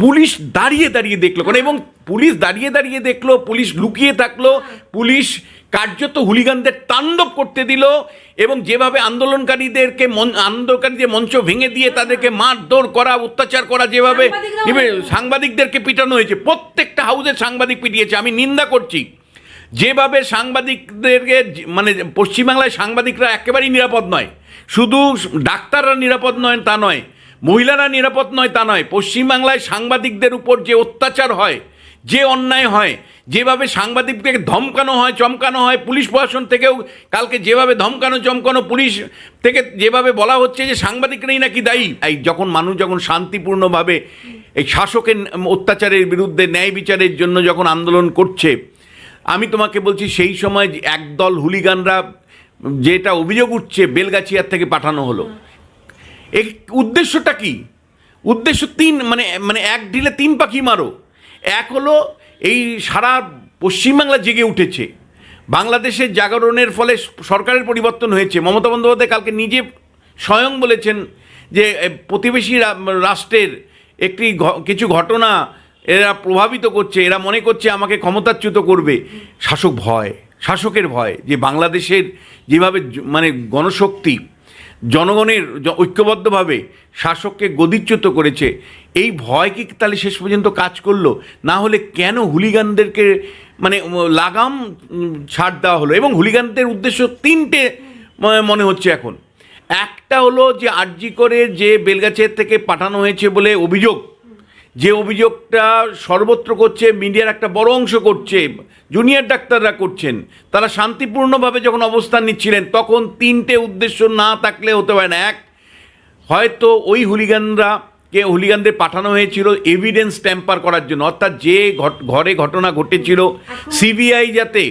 Police দাঁড়িয়ে দাঁড়িয়ে দেখল। কারণ এবং পুলিশ দাঁড়িয়ে দাঁড়িয়ে দেখল পুলিশ লুকিয়ে থাকল পুলিশ কার্যত হুলিগানদের তাণ্ডব করতে দিল এবং যেভাবে আন্দোলনকারীদেরকে মন- আন্দোলনকারীদের মঞ্চ ভেঙে দিয়ে তাদেরকে মারধর করা অত্যাচার করা যেভাবে। সাংবাদিকদেরকে পিটানো হয়েছে। প্রত্যেকটা হাউসে সাংবাদিক পিটিয়েছে। আমি নিন্দা করছি। যেভাবে সাংবাদিকদেরকে মানে পশ্চিমবাংলায় সাংবাদিকরা একেবারেই নিরাপদ নয়। শুধু ডাক্তাররা নিরাপদ নয় তা নয়। মহিলারা নিরাপদ নয় তা নয়। পশ্চিমবাংলায় সাংবাদিকদের উপর যে অত্যাচার হয়, যে অন্যায় হয়, যেভাবে সাংবাদিকদেরকে ধমকানো হয়, চমকানো হয়, পুলিশ প্রশাসন থেকেও কালকে যেভাবে ধমকানো, চমকানো পুলিশ থেকে যেভাবে বলা হচ্ছে যে সাংবাদিকরাই নাকি দায়ী। এই যখন মানুষ যখন শান্তিপূর্ণভাবে এই শাসকের অত্যাচারের বিরুদ্ধে ন্যায় বিচারের জন্য যখন আন্দোলন করছে, আমি তোমাকে বলছি সেই সময় একদল হুলিগানরা যেটা অভিযোগ উঠছে বেলগাছিয়ার থেকে পাঠানো হলো এই উদ্দেশ্যটা কি? উদ্দেশ্য তিন মানে মানে এক ঢিলে তিন পাখি মারো। এক হলো এই সারা পশ্চিমবাংলা জেগে উঠেছে। বাংলাদেশের জাগরণের ফলে সরকারের পরিবর্তন হয়েছে। মমতা বন্দ্যোপাধ্যায় কালকে নিজে স্বয়ং বলেছেন যে প্রতিবেশী রাষ্ট্রের একটি কিছু ঘটনা এরা প্রভাবিত করছে, এরা মনে করছে আমাকে ক্ষমতাচ্যুত করবে। শাসক ভয়, শাসকের ভয় যে বাংলাদেশের যেভাবে মানে গণশক্তি জনগণের ঐক্যবদ্ধভাবে শাসককে গদিচ্যুত করেছে। এই ভয় কি তাহলে শেষ পর্যন্ত কাজ করল? না হলে কেন হুলিগানদেরকে মানে লাগাম ছাড় দেওয়া হলো? এবং হুলিগানদের উদ্দেশ্য তিনটে মনে হচ্ছে এখন। একটা হলো যে আরজি করে যে বেলগাছের থেকে পাঠানো হয়েছে বলে অভিযোগ। যে অভিযোগটা সর্বত্র করছে, মিডিয়ার একটা বড় অংশ করছে জুনিয়র ডাক্তাররা করছেন। তারা শান্তিপূর্ণভাবে যখন অবস্থান নিচ্ছিলেন তখন তিনটে উদ্দেশ্য না থাকলে হতে পারে না। এক হয়তো ওই হুলিগানরা কে হুলিগানদের পাঠানো হয়েছিল এভিডেন্স ট্যাম্পার করার জন্য। অর্থাৎ যে ঘরে ঘটনা ঘটেছিল সিবিআই যাতে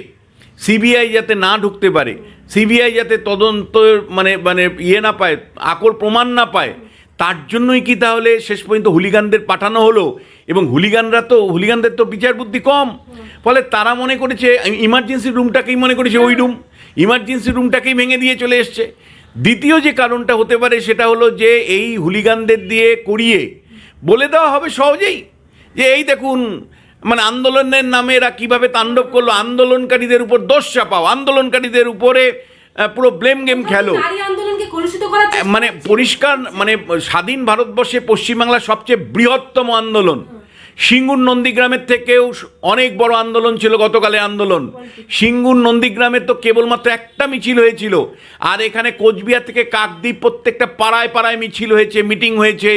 সিবিআই যাতে না ঢুকতে পারে সিবিআই যাতে তদন্ত মানে মানে ইয়ে না পায় আকর প্রমাণ না পায় তার জন্যই কি তাহলে শেষ পর্যন্ত হুলিগানদের পাঠানো হলো? এবং হুলিগানরা তো হুলিগানদের তো বিচার বুদ্ধি কম। ফলে তারা মনে করেছে ইমার্জেন্সি রুমটাকেই মনে করেছে ওই রুম ইমার্জেন্সি রুমটাকেই ভেঙে দিয়ে চলে এসছে। দ্বিতীয় যে কারণটা হতে পারে সেটা হলো যে এই হুলিগানদের দিয়ে করিয়ে বলে দেওয়া হবে সহজেই যে এই দেখুন মানে আন্দোলনের নামে এরা কীভাবে তাণ্ডব করল। আন্দোলনকারীদের উপর দোষ চাপাও আন্দোলনকারীদের উপরে পুরো ব্লেম গেম খেলো। মানে পরিষ্কার মানে স্বাধীন ভারতবর্ষে পশ্চিমবাংলার সবচেয়ে বৃহত্তম আন্দোলন। সিঙ্গুর নন্দীগ্রামের থেকেও অনেক বড় আন্দোলন ছিল গতকালে আন্দোলন। সিঙ্গুর নন্দীগ্রামে তো কেবলমাত্র একটা মিছিল হয়েছিল। আর এখানে কোচবিহার থেকে কাকদ্বীপ প্রত্যেকটা পাড়ায় পাড়ায় মিছিল হয়েছে মিটিং হয়েছে।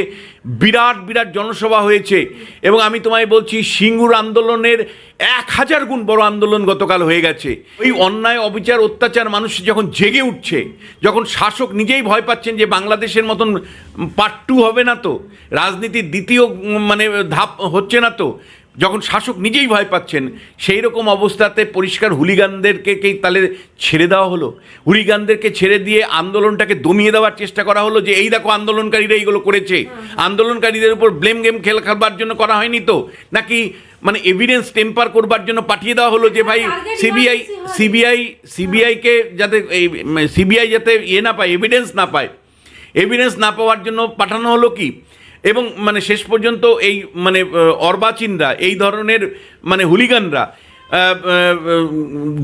বিরাট বিরাট জনসভা হয়েছে। এবং আমি তোমায় বলছি, সিঙ্গুর আন্দোলনের এক হাজার গুণ বড় আন্দোলন গতকাল হয়ে গেছে। ওই অন্যায়, অবিচার, অত্যাচার মানুষ যখন জেগে উঠছে, যখন শাসক নিজেই ভয় পাচ্ছেন যে বাংলাদেশের মতন পার্ট টু হবে না তো, রাজনীতির দ্বিতীয় মানে ধাপ হচ্ছে না তো যখন শাসক নিজেই ভয় পাচ্ছেন সেই রকম অবস্থাতে পরিষ্কার হুলিগানদেরকে তাহলে ছেড়ে দেওয়া হলো? হুলিগানদেরকে ছেড়ে দিয়ে আন্দোলনটাকে দমিয়ে দেওয়ার চেষ্টা করা হলো যে এই দেখো আন্দোলনকারীরা এইগুলো করেছে। আন্দোলনকারীদের উপর ব্লেম গেম খেল খেলবার জন্য করা হয়নি তো? নাকি মানে এভিডেন্স টেম্পার করবার জন্য পাঠিয়ে দেওয়া হলো যে ভাই সিবিআই সিবিআই সিবিআইকে যাতে এই সিবিআই যাতে ইয়ে না পায় এভিডেন্স না পায়। এভিডেন্স না পাওয়ার জন্য পাঠানো হলো কি? এবং মানে শেষ পর্যন্ত এই মানে অর্বাচীনরা, এই ধরনের মানে হুলিগানরা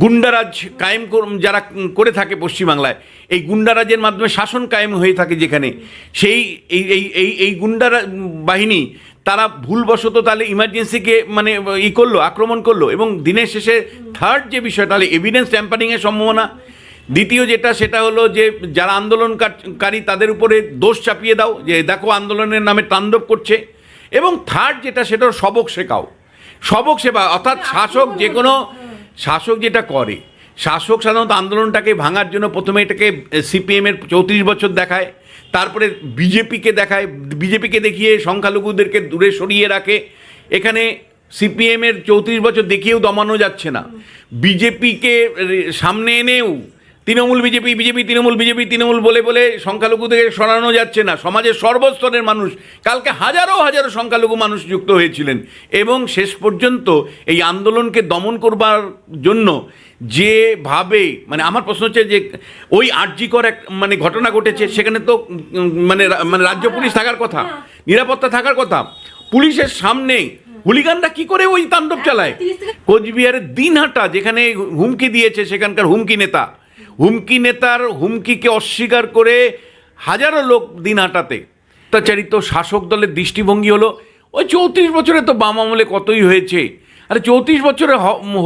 গুন্ডারাজ কায়েম যারা করে থাকে পশ্চিমবাংলায়, এই গুন্ডারাজের মাধ্যমে শাসন কায়েম হয়ে থাকে যেখানে, সেই, এই এই এই গুন্ডারা বাহিনী, তারা ভুলবশত তাহলে ইমার্জেন্সিকে মানে ই করল, আক্রমণ করল এবং দিনের শেষে থার্ড যে বিষয়, তাহলে এভিডেন্স ট্যাম্পারিংয়ের সম্ভাবনা দ্বিতীয় যেটা সেটা হলো যে যারা আন্দোলনকারী তাদের উপরে দোষ চাপিয়ে দাও যে দেখো আন্দোলনের নামে তাণ্ডব করছে। এবং থার্ড যেটা সেটা সবক শেখাও। সবক সেবা অর্থাৎ শাসক যে কোনো শাসক যেটা করে শাসক সাধারণত আন্দোলনটাকে ভাঙার জন্য প্রথমে এটাকে সিপিএমের চৌত্রিশ বছর দেখায় তারপরে বিজেপিকে দেখায় বিজেপিকে দেখিয়ে সংখ্যালঘুদেরকে দূরে সরিয়ে রাখে। এখানে সিপিএমের চৌত্রিশ বছর দেখিয়েও দমানো যাচ্ছে না। বিজেপিকে সামনে এনেও Trinamool BJP BJP, Trinamool BJP, Trinamool বলে বলে সংখ্যালঘু থেকে সরানো যাচ্ছে না। সমাজের সর্বস্তরের মানুষ। কালকে হাজারো হাজারো সংখ্যালঘু মানুষ যুক্ত হয়েছিলেন। এবং শেষ পর্যন্ত এই আন্দোলনকে দমন করবার জন্য যেভাবে মানে আমার প্রশ্ন হচ্ছে যে, ওই আর্যিকর এক মানে ঘটনা ঘটেছে, সেখানে তো মানে মানে রাজ্য পুলিশ থাকার কথা, নিরাপত্তা থাকার কথা। পুলিশের সামনে হুলিগানরা কি করে ওই তাণ্ডব চালায়? কোচবিহারের দিনহাটা, যেখানে হুমকি দিয়েছে সেখানকার হুমকি নেতা। হুমকি নেতার হুমকিকে অস্বীকার করে হাজারো লোক দিন হাঁটাতে। অত্যাচারিত শাসক দলের দৃষ্টিভঙ্গি হলো, ওই চৌত্রিশ বছরে তো বাম আমলে কতই হয়েছে? আরে চৌত্রিশ বছরে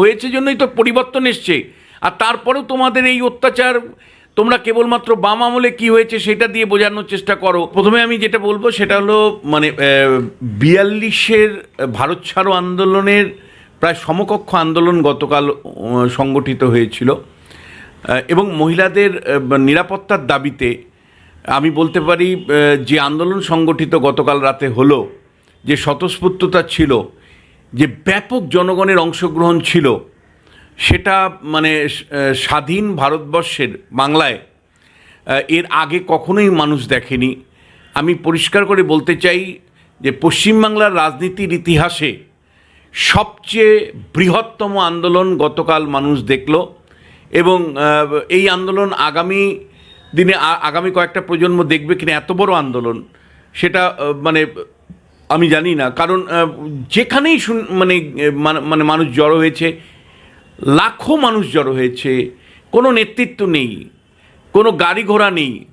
হয়েছে জন্যই তো পরিবর্তন এসছে। আর তারপরেও তোমাদের এই অত্যাচার, তোমরা কেবলমাত্র বাম আমলে কি হয়েছে সেটা দিয়ে বোঝানোর চেষ্টা করো। প্রথমে আমি যেটা বলব সেটা হলো মানে বিয়াল্লিশের ভারত ছাড়ো আন্দোলনের প্রায় সমকক্ষ আন্দোলন গতকাল সংগঠিত হয়েছিল। এবং মহিলাদের নিরাপত্তার দাবিতে আমি বলতে পারি যে আন্দোলন সংগঠিত গতকাল রাতে হলো, যে স্বতঃস্ফূর্ততা ছিল, যে ব্যাপক জনগণের অংশগ্রহণ ছিল, সেটা মানে স্বাধীন ভারতবর্ষের বাংলায় এর আগে কখনোই মানুষ দেখেনি। আমি পরিষ্কার করে বলতে চাই যে পশ্চিমবাংলার রাজনীতির ইতিহাসে সবচেয়ে বৃহত্তম আন্দোলন গতকাল মানুষ দেখল এবং এই আন্দোলন আগামী দিনে আগামী কয়েকটা প্রজন্ম দেখবে কিনা, এত বড় আন্দোলন, সেটা মানে আমি জানি না। কারণ যেখানেই শুন- মানে মানে- মানে মানুষ জড়ো হয়েছে, লাখো মানুষ জড়ো হয়েছে, কোনো নেতৃত্ব নেই, কোনো গাড়ি ঘোড়া নেই,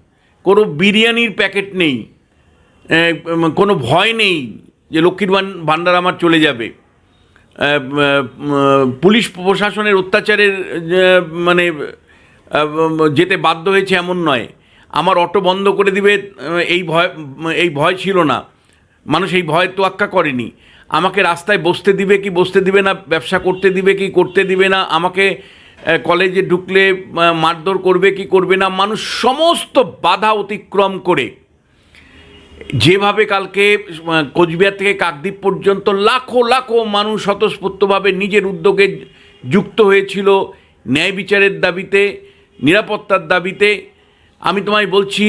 কোনো বিরিয়ানির প্যাকেট নেই কোনো ভয় নেই যে লক্ষ্মীর ভাণ্ডার আমার চলে যাবে। পুলিশ প্রশাসনের অত্যাচারের মানে যেতে বাধ্য হয়েছে এমন নয়। আমার অটো বন্ধ করে দিবে এই ভয় এই ভয় ছিল না। মানুষ এই ভয় তোয়াক্কা করেনি। আমাকে রাস্তায় বসতে দিবে কি বসতে দিবে না, ব্যবসা করতে দিবে কি করতে দিবে না, আমাকে কলেজে ঢুকলে মারধর করবে কি করবে না, মানুষ সমস্ত বাধা অতিক্রম করে যেভাবে কালকে কোচবিহার থেকে কাকদ্বীপ পর্যন্ত লাখো লাখো মানুষ স্বতঃস্ফূর্তভাবে নিজের উদ্যোগে যুক্ত হয়েছিল ন্যায় বিচারের দাবিতে, নিরাপত্তার দাবিতে। আমি তোমায় বলছি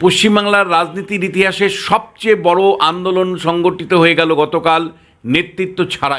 পশ্চিমবাংলার রাজনীতির ইতিহাসে সবচেয়ে বড় আন্দোলন সংগঠিত হয়ে গেল গতকাল নেতৃত্ব ছাড়াই।